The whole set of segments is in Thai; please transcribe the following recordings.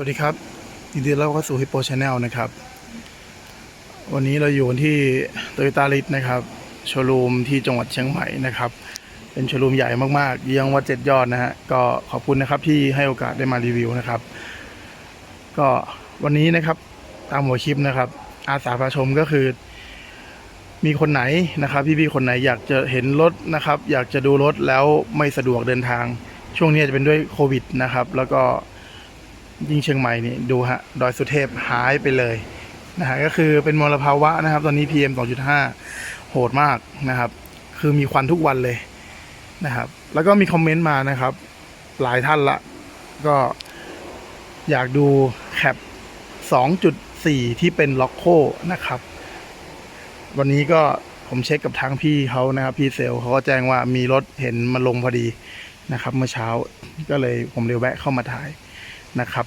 วัสดีครับยินดีต้อนรับเข้าสู่ Hippo Channel นะครับ วันนี้เราอยู่ที่โตโยต้าลิสนะครับโชว์รูมที่จังหวัดเชียงใหม่นะครับ เป็นโชว์รูมใหญ่มากๆเยี่ยงวัดเจ็ดยอดนะฮะก็ขอบคุณนะครับที่ให้โอกาสได้มารีวิวนะครับ ก็วันนี้นะครับตามหัวคลิปนะครับ อาสาพาชมก็คือ มีคนไหนนะครับพี่ๆคนไหนอยากจะเห็นรถนะครับ อยากจะดูรถแล้วไม่สะดวกเดินทาง ช่วงนี้จะเป็นด้วยโควิดนะครับ แล้วก็ ยิ่งเชียงใหม่นี่ดูฮะดอยสุเทพหายไปเลยนะฮะก็คือเป็นมลภาวะนะครับ ตอนนี้ PM 2.5 โหดมากนะครับ คือมีควันทุกวันเลยนะครับ แล้วก็มีคอมเมนต์มานะครับ หลายท่านละ ก็อยากดูแคป 2.4 ที่เป็นล็อกโคนะครับ วันนี้ก็ผมเช็คกับทางพี่เขานะครับ พี่เซลเขาก็แจ้งว่ามีรถเห็นมาลงพอดีนะครับ เมื่อเช้าก็เลยผมเลยแวะเข้ามาถ่าย นะครับ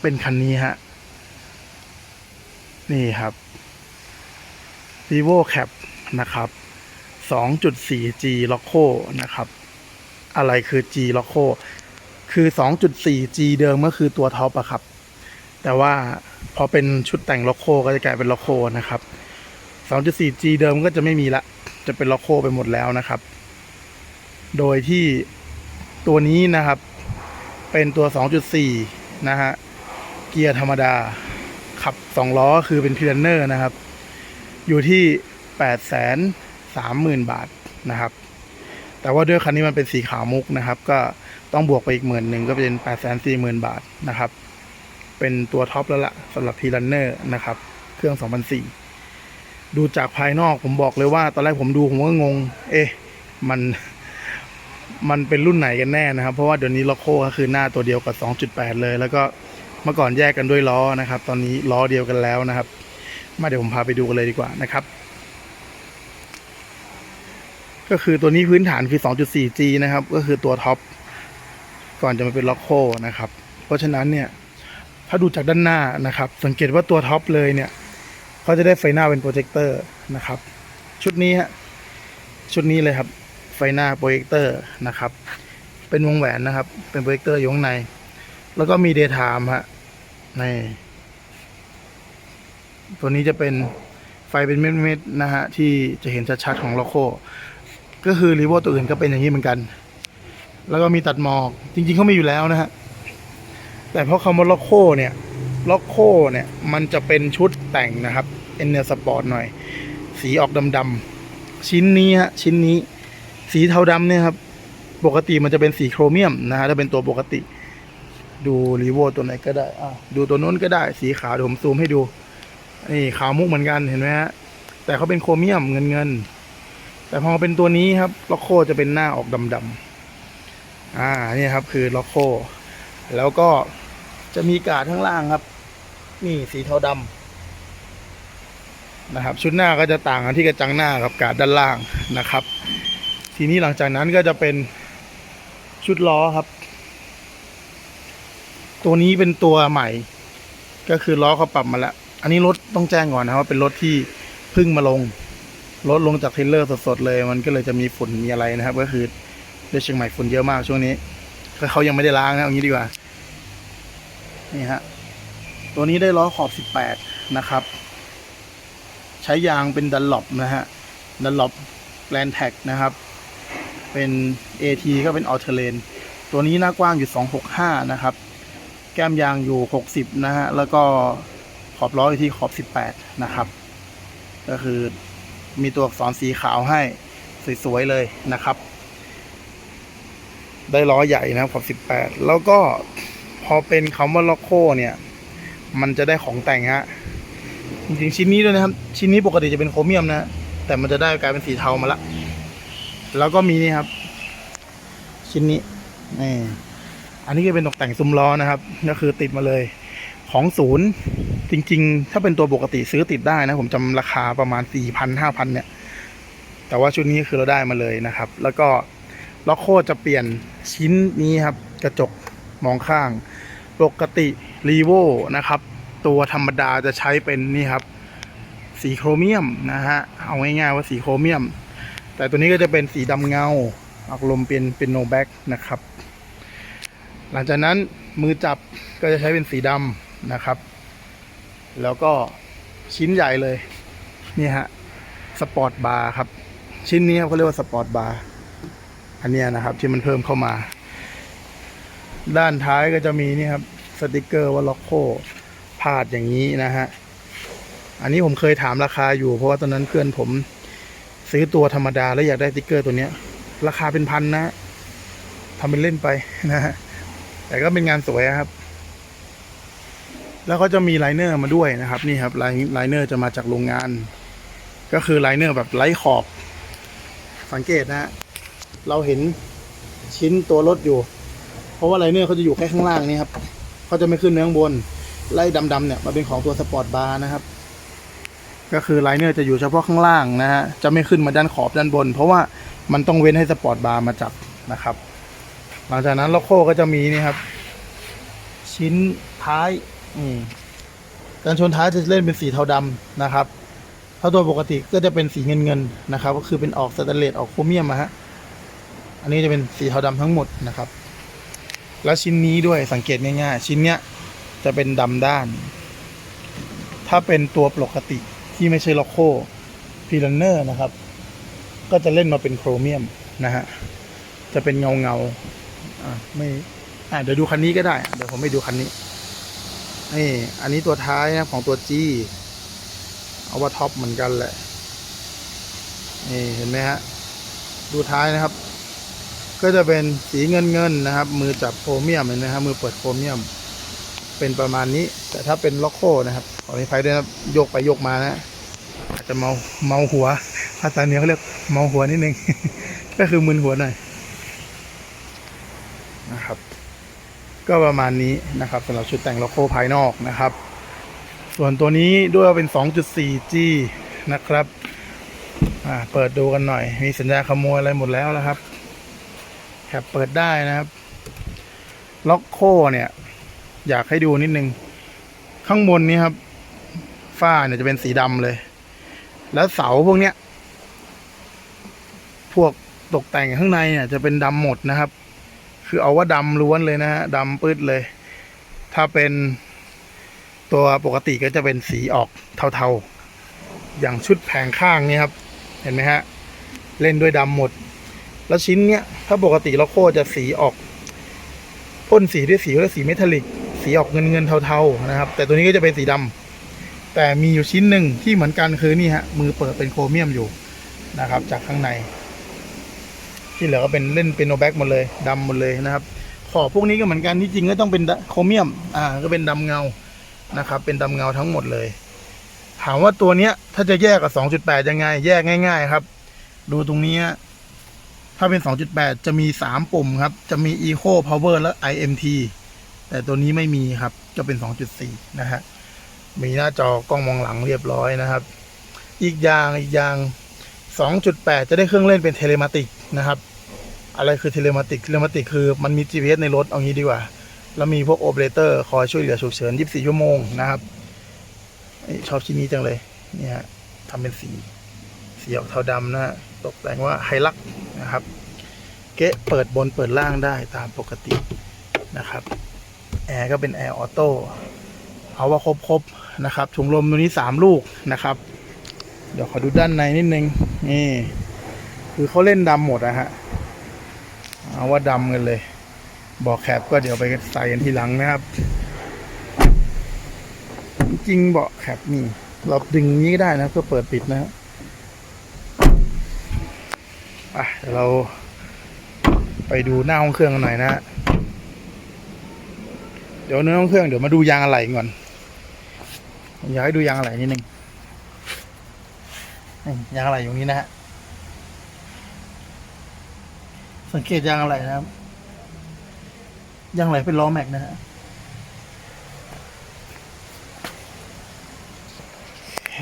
เป็นคันนี้ฮะ นี่ครับ vivo cap นะครับ 2.4G Loco นะครับ อะไรคือ G Loco คือ 2.4G เดิมก็คือตัวท็อปอะครับ แต่ว่าพอเป็นชุดแต่ง Loco ก็จะกลายเป็น Loco นะครับ 2.4G เดิมก็จะไม่มีละ จะเป็น Loco ไปหมดแล้วนะครับ โดยที่ตัวนี้นะครับ เป็นตัว 2.4 นะฮะ เกียร์ธรรมดา ขับ2ล้อคือเป็นพิลเนอร์นะครับ อยู่ที่8 3 0 0 0 0บาทนะครับ แต่ว่าด้วยคันนี้มันเป็นสีขาวมุกนะครับ ก็ต้องบวกไปอีกหมื่นหนึ่งก็เป็น8 4 0 0 0 0บาทนะครับ เป็นตัวท็อปแล้วละ่ะสำหรับพีรันเนอร์นะครับ เครื่อง2004ดูจากภายนอกผมบอกเลยว่า ตอนแรกผมดูผมก็งง เอ๊ะ มัน มันเป็นรุ่นไหนกันแน่นะครับ เพราะว่าเดี๋ยวนี้ล็อกโคก็คือหน้าตัวเดียวกับ 2.8 เลย แล้วก็เมื่อก่อนแยกกันด้วยล้อนะครับ ตอนนี้ล้อเดียวกันแล้วนะครับ มาเดี๋ยวผมพาไปดูกันเลยดีกว่านะครับ ก็คือตัวนี้พื้นฐานคือ 2.4G นะครับ ก็คือตัวท็อปก่อนจะมาเป็นล็อกโคนะครับ เพราะฉะนั้นเนี่ย ถ้าดูจากด้านหน้านะครับ สังเกตว่าตัวท็อปเลยเนี่ยเขาจะได้ไฟหน้าเป็นโปรเจคเตอร์นะครับ ชุดนี้ฮะชุดนี้เลยครับ หน้าโปรเจคเตอร์นะครับ เป็นวงแหวนนะครับ เป็นโปรเจคเตอร์อยู่ข้างใน แล้วก็มีเดย์ไทม์ฮะนี่ตัวนี้จะเป็นไฟเป็นเม็ดๆนะฮะที่จะเห็นชัดๆของโลโก้ก็คือรีโวตัวอื่นก็เป็นอย่างนี้เหมือนกัน แล้วก็มีตัดหมอกจริงๆเขามีอยู่แล้วนะฮะแต่เพราะคำว่าล็อกโคเนี่ยล็อกโคเนี่ยมันจะเป็นชุดแต่งนะครับเอ็นเนสปอร์ตหน่อย สีออกดำๆชิ้นนี้ฮะชิ้นนี้ สีเทาดำเนี่ยครับ ปกติมันจะเป็นสีโครเมียมนะฮะถ้าเป็นตัวปกติ ดูรีโวตัวไหนก็ได้อะดูตัวนู้นก็ได้ สีขาวเดี๋ยวผมซูมให้ดูนี่ขาวมุกเหมือนกันเห็นไหมฮะแต่เขาเป็นโครเมียมเงินเงินๆแต่พอเป็นตัวนี้ครับล็อกโคจะเป็นหน้าออกดำๆอ่านี่ครับ คือล็อกโค แล้วก็จะมีกาดข้างล่างครับ นี่สีเทาดำนะครับ ชุดหน้าก็จะต่างกันที่กระจังหน้ากับกาดด้านล่างนะครับ ทีนี้หลังจากนั้นก็จะเป็นชุดล้อครับ ตัวนี้เป็นตัวใหม่ ก็คือล้อเขาปรับมาแล้ว อันนี้รถต้องแจ้งก่อนนะว่าเป็นรถที่เพิ่งมาลง รถลงจากเทรลเลอร์สดๆเลย มันก็เลยจะมีฝุ่นมีอะไรนะครับ ก็คือด้วยเชียงใหม่ฝุ่นเยอะมากช่วงนี้เขายังไม่ได้ล้างนะเอางี้ดีกว่า นี่ฮะ ตัวนี้ได้ล้อขอบ 18 นะครับ ใช้ยางเป็นดันหลบนะฮะดันหลบแลนแท็กนะครับ เป็น AT ก็เป็นออเทเลนตัวนี้หน้ากว้างอยู่ 265 นะครับ แก้มยางอยู่ 60 นะฮะ แล้วก็ขอบล้ออยู่ที่ขอบ 18 นะครับ ก็คือมีตัวอักษรสีขาวให้สวย ๆ เลยนะครับ ได้ล้อใหญ่นะขอบ 18 แล้วก็พอเป็นคำว่าล็อกโคเนี่ย มันจะได้ของแต่งฮะจริงๆชิ้นนี้ด้วยนะครับ ชิ้นนี้ปกติจะเป็นโครเมียมนะ แต่มันจะได้กลายเป็นสีเทามาละ แล้วก็มีนี่ครับ ชิ้นนี้นี่อันนี้ก็เป็นตกแต่งซุ้มล้อนะครับ ก็คือติดมาเลยของศูนย์จริง ๆ ถ้าเป็นตัวปกติซื้อติดได้นะ ผมจำราคาประมาณสี่พันห้าพันเนี่ย แต่ว่าชุดนี้คือเราได้มาเลยนะครับ แล้วก็ล็อกโคจะเปลี่ยนชิ้นนี้ครับ กระจกมองข้าง ปกติรีโวนะครับ ตัวธรรมดาจะใช้เป็นนี่ครับ สีโครเมียมนะฮะ เอาง่ายๆว่าสีโครเมียม แต่ตัวนี้ก็จะเป็นสีดำเงาออกลมเป็นเป็นโนแบ็กนะครับ หลังจากนั้นมือจับก็จะใช้เป็นสีดำนะครับ แล้วก็ชิ้นใหญ่เลยนี่ฮะสปอร์ตบาร์ครับ ชิ้นนี้เขาเรียกว่าสปอร์ตบาร์อันนี้นะครับที่มันเพิ่มเข้ามา ด้านท้ายก็จะมีนี่ครับสติกเกอร์ว่าล็อกโคพาดอย่างนี้นะฮะอันนี้ผมเคยถามราคาอยู่เพราะว่าตอนนั้นเพื่อนผม ซื้อตัวธรรมดาแล้วอยากได้ติ๊กเกอร์ตัวเนี้ย ราคาเป็นพันนะทำเป็นเล่นไปนะฮะแต่ก็เป็นงานสวยครับ แล้วก็จะมีไลเนอร์มาด้วยนะครับ นี่ครับไลไลเนอร์จะมาจากโรงงาน ก็คือไลเนอร์แบบไร้ขอบ สังเกตนะฮะเราเห็นชิ้นตัวรถอยู่ เพราะว่าไลเนอร์เขาจะอยู่แค่ข้างล่างนี่ครับเขาจะไม่ขึ้นเนื้อข้างบนไล่ดำๆเนี่ยมาเป็นของตัวสปอร์ตบาร์นะครับ ก็คือไลเนอร์จะอยู่เฉพาะข้างล่างนะฮะจะไม่ขึ้นมาด้านขอบด้านบน เพราะว่ามันต้องเว้นให้สปอร์ตบาร์มาจับนะครับ หลังจากนั้นล็อกโคก็จะมีนี่ครับ ชิ้นท้ายการชนท้ายจะเล่นเป็นสีเทาดำนะครับ ถ้าตัวปกติก็จะเป็นสีเงินเงินๆนะครับ ก็คือเป็นออกสแตนเลสออกโครเมียมอะฮะอันนี้จะเป็นสีเทาดำทั้งหมดนะครับ แล้วชิ้นนี้ด้วยสังเกตง่ายๆชิ้นเนี้ยจะเป็นดำด้าน ถ้าเป็นตัวปกติ ที่ไม่ใช่ล็อกโคพีลันเนอร์นะครับ ก็จะเล่นมาเป็นโครเมียมนะฮะ จะเป็นเงาเงาอะไม่อะเดี๋ยวดูคันนี้ก็ได้ เดี๋ยวผมไปดูคันนี้นี่อันนี้ตัวท้ายนะของตัว G เอาว่าท็อปเหมือนกันแหละนี่เห็นไหมฮะ ดูท้ายนะครับ ก็จะเป็นสีเงินเงินนะครับ มือจับโครเมียมเห็นไหมครับมือเปิดโครเมียม เป็นประมาณนี้ แต่ถ้าเป็นล็อกโคนะครับขออภัยด้วยนะโยกไปโยกมานะ จะเมาเมาหัวภาษาเหนือเขาเรียกเมาหัวนิดนึง ก็คือมึนหัวหน่อยนะครับ ก็ประมาณนี้นะครับสำหรับชุดแต่งล็อกโคภายนอกนะครับ ส่วนตัวนี้ด้วยเป็น 2.4G นะครับเปิดดูกันหน่อย มีสัญญาณขโมยอะไรหมดแล้วนะครับแคปเปิดได้นะครับ ล็อกโคเนี่ย อยากให้ดูนิดนึง ข้างบนนี้ครับ ฝ้าเนี่ยจะเป็นสีดำเลย แล้วเสาพวกเนี้ย พวกตกแต่งข้างในเนี่ย จะเป็นดำหมดนะครับ คือเอาว่าดำล้วนเลยนะฮะดำปื้ดเลย ถ้าเป็นตัวปกติก็จะเป็นสีออกเทาๆ อย่างชุดแผงข้างนี่ครับ เห็นไหมฮะ เล่นด้วยดำหมด แล้วชิ้นเนี้ย ถ้าปกติเราโคจะสีออกพ่นสีด้วยสีและสีเมทัลลิก สีออกเงินเงินเทาๆนะครับ แต่ตัวนี้ก็จะเป็นสีดำ แต่มีอยู่ชิ้นหนึ่งที่เหมือนกันคือนี่ฮะมือเปิดเป็นโครเมียมอยู่นะครับ จากข้างใน ที่เหลือก็เป็นเล่นเป็นโนแบ็กหมดเลยดำหมดเลยนะครับขอบพวกนี้ก็เหมือนกันที่จริงก็ต้องเป็นโครเมียมอ่าก็เป็นดำเงานะครับ เป็นดำเงาทั้งหมดเลย ถามว่าตัวเนี้ย ถ้าจะแยกกับ 2.8 ยังไง แยกง่าย ๆ ครับ ดูตรงนี้ถ้าเป็น 2.8 จะมี 3 ปุ่มครับ จะมี Eco Power และ IMT แต่ตัวนี้ไม่มีครับ จะเป็น 2.4 นะฮะ มีหน้าจอกล้องมองหลังเรียบร้อยนะครับ อีกอย่างอีกอย่าง 2.8 จะได้เครื่องเล่นเป็นเทเลมาติกนะครับ อะไรคือเทเลมาติกเทเลมาติกคือมันมี GPS ในรถเอางี้ดีกว่า แล้วมีพวกโอเปอเรเตอร์คอยช่วยเหลือฉุกเฉิน 24 ชั่วโมงนะครับ ชอบชิ้นนี้จังเลยเนี่ยฮะทำเป็นสีสีออกเทาดำนะตกแต่งว่าไฮลักนะครับ เกะเปิดบนเปิดล่างได้ตามปกตินะครับแอร์ก็เป็นแอร์ออโต้เอาว่าครบๆ นะครับถุงลมตัวนี้สามลูกนะครับ เดี๋ยวขอดูด้านในนิดนึงนี่คือเขาเล่นดำหมดอะฮะเอาว่าดำกันเลย บอกแคปก็เดี๋ยวไปใส่กันทีหลังนะครับ จริงเบาะแคปนี่ เราดึงนี้ก็ได้นะเพื่อเปิดปิดนะครับอะเดี๋ยวเราไปดูหน้าห้องเครื่องกันหน่อยนะฮะเดี๋ยวเนื้อห้องเครื่องเดี๋ยวมาดูยางอะไหล่ก่อน อยากให้ดูยางอะไหล่นิดนึงยางอะไหล่อยู่นี้นะฮะสังเกตยางอะไหล่นะครับยางอะไหล่เป็นล้อแม็กนะฮะโอเค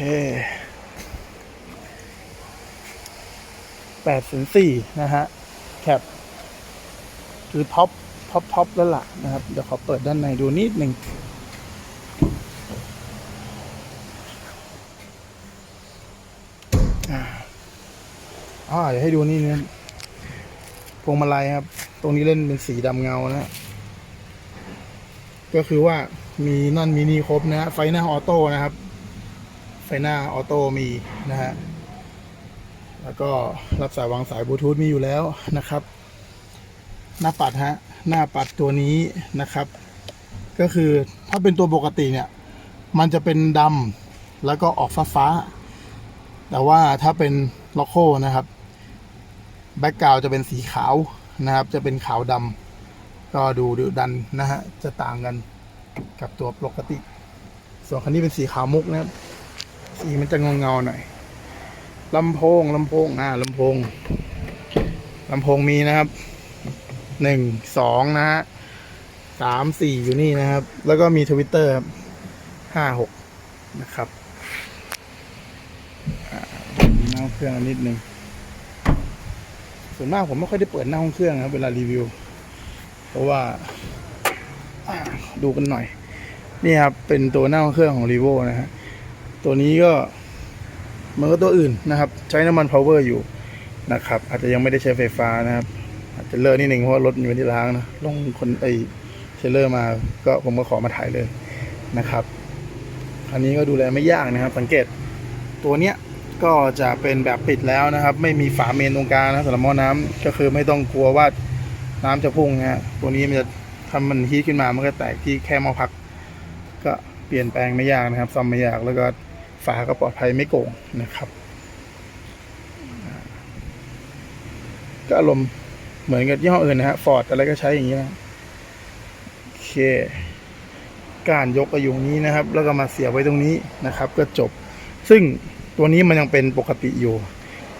แปดศูนย์สี่นะฮะแคปคือท็อปท็อปท็อปแล้วล่ะนะครับ เดี๋ยวขอเปิดด้านในดูนิดหนึ่งอ่าอ๋อ เดี๋ยวให้ดูนี่นะพวงมาลัยครับ ตรงนี้เล่นเป็นสีดำเงานะ ก็คือว่ามีนั่นมีนี่ครบนะฮะไฟหน้าออโต้นะครับ ไฟหน้าออโต้มีนะฮะแล้วก็รับสายวางสายบลูทูธมีอยู่แล้วนะครับ หน้าปัดฮะ หน้าปัดตัวนี้นะครับ ก็คือถ้าเป็นตัวปกติเนี่ย มันจะเป็นดำแล้วก็ออกฟ้าฟ้า แต่ว่าถ้าเป็นล็อกโคนะครับ แบ็กกราวจะเป็นสีขาวนะครับ จะเป็นขาวดำก็ดูดุดันนะฮะ จะต่างกันกับตัวปกติ ส่วนคันนี้เป็นสีขาวมุกนะครับ สีมันจะเงาเงาๆหน่อยลำโพงลำโพงอ่าลำโพงลำโพงมีนะครับหนึ่งสองนะฮะสามสี่อยู่นี่นะครับ แล้วก็มีทวิตเตอร์ครับห้าหกนะครับอ่าหน้าเครื่องนิดนึง ส่วนมากผมไม่ค่อยได้เปิดหน้าห้องเครื่องนะครับเวลารีวิว เพราะว่าดูกันหน่อย นี่ครับเป็นตัวหน้าห้องเครื่องของ r ีโวนะฮะตัวนี้ก็เหมือนกับตัวอื่นนะครับ ใช้น้ำมัน power อยู่นะครับ อาจจะยังไม่ได้ใช้ไฟฟ้านะครับ อาจจะเลอะนิดนึงเพราะว่ารถอยู่ที่ล้างนะลงคนไอเทรลเลอร์มาก็ผมก็ขอมาถ่ายเลยนะครับ อันนี้ก็ดูแลไม่ยากนะครับ สังเกตตัวเนี้ย ก็จะเป็นแบบปิดแล้วนะครับ ไม่มีฝาเมนตรงกลางนะสำหรับหม้อน้ำก็คือไม่ต้องกลัวว่าน้ำจะพุ่งนะฮะตัวนี้มันจะทำมันฮีทขึ้นมามันก็แตกที่แค่หม้อพัก ก็เปลี่ยนแปลงไม่ยากนะครับซ่อมไม่ยากแล้วก็ฝาก็ปลอดภัยไม่โกงนะครับ ก็อารมณ์เหมือนกับยี่ห้ออื่นนะฮะฟอร์ดอะไรก็ใช้อย่างนี้นะโอเคการยกกระยุงนี้นะครับ แล้วก็มาเสียบไว้ตรงนี้นะครับ ก็จบซึ่ง ตัวนี้มันยังเป็นปกติอยู่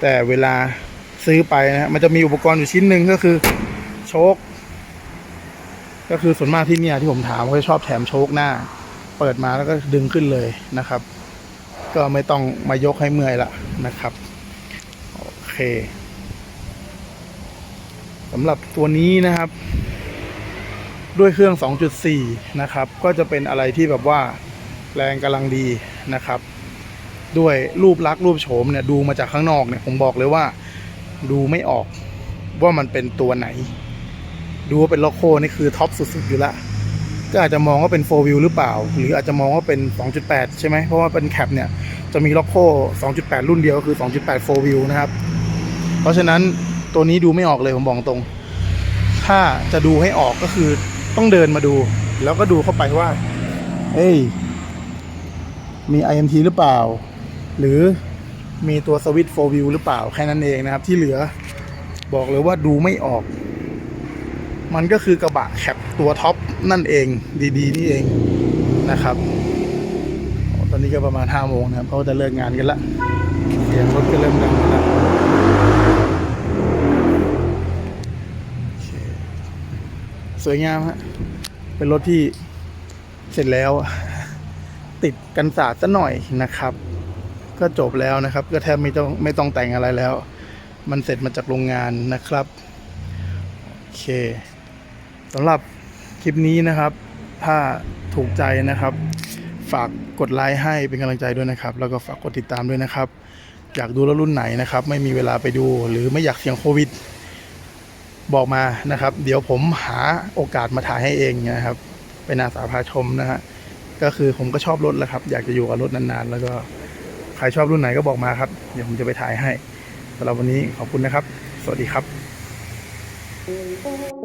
แต่เวลาซื้อไปนะมันจะมีอุปกรณ์อยู่ชิ้นหนึ่งก็คือโชคก็คือส่วนมากที่เนี่ยที่ผมถามเขาชอบแถมโชคหน้า เปิดมาแล้วก็ดึงขึ้นเลยนะครับ ก็ไม่ต้องมายกให้เมื่อยละนะครับโอเคสำหรับตัวนี้นะครับ ด้วยเครื่อง 2.4 นะครับ ก็จะเป็นอะไรที่แบบว่าแรงกำลังดีนะครับ ด้วยรูปลักษณ์รูปโฉมเนี่ยดูมาจากข้างนอกเนี่ยผมบอกเลยว่าดูไม่ออกว่ามันเป็นตัวไหน ดูว่าเป็นล็อกโคนี่คือท็อปสุดๆอยู่ละก็อาจจะมองว่าเป็น4 w วิวหรือเปล่า หรืออาจจะมองว่าเป็น 2.8 ใช่ไหมเพราะว่าเป็นแคปเนี่ยจะมีล็อกโค 2.8 รุ่นเดียวก็คือ 2.8 4 w วิวนะครับ เพราะฉะนั้นตัวนี้ดูไม่ออกเลยผมบอกตรง ถ้าจะดูให้ออกก็คือต้องเดินมาดู แล้วก็ดูเข้าไปว่า เอ้ย มี IMT หรือเปล่า หรือมีตัวสวิตช์4 w วิวหรือเปล่าแค่นั้นเองนะครับ ที่เหลือบอกเลยว่าดูไม่ออก มันก็คือกระบะแคปตัวท็อปนั่นเองดีๆ นี่เองนะครับ ตอนนี้ก็ประมาณห้าโมงนะครับเขาจะเลิกงานกันละเสียงรถก็เริ่มดังกันละโอเคสวยงามฮะเป็นรถที่เสร็จแล้ว ติดกันสาดซะหน่อยนะครับ ก็จบแล้วนะครับ ก็แทบไม่ต้องไม่ต้องแต่งอะไรแล้ว มันเสร็จมาจากโรงงานนะครับ โอเคสำหรับคลิปนี้นะครับ ถ้าถูกใจนะครับ ฝากกดไลค์ให้เป็นกำลังใจด้วยนะครับ แล้วก็ฝากกดติดตามด้วยนะครับ อยากดูรถรุ่นไหนนะครับ ไม่มีเวลาไปดูหรือไม่อยากเสี่ยงโควิด บอกมานะครับ เดี๋ยวผมหาโอกาสมาถ่ายให้เองนะครับ เป็นอาสาพาชมนะฮะก็คือผมก็ชอบรถแหละครับ อยากจะอยู่กับรถนานๆ แล้วก็ ใครชอบรุ่นไหนก็บอกมาครับ เดี๋ยวผมจะไปถ่ายให้สำหรับวันนี้ขอบคุณนะครับ สวัสดีครับ Thank you.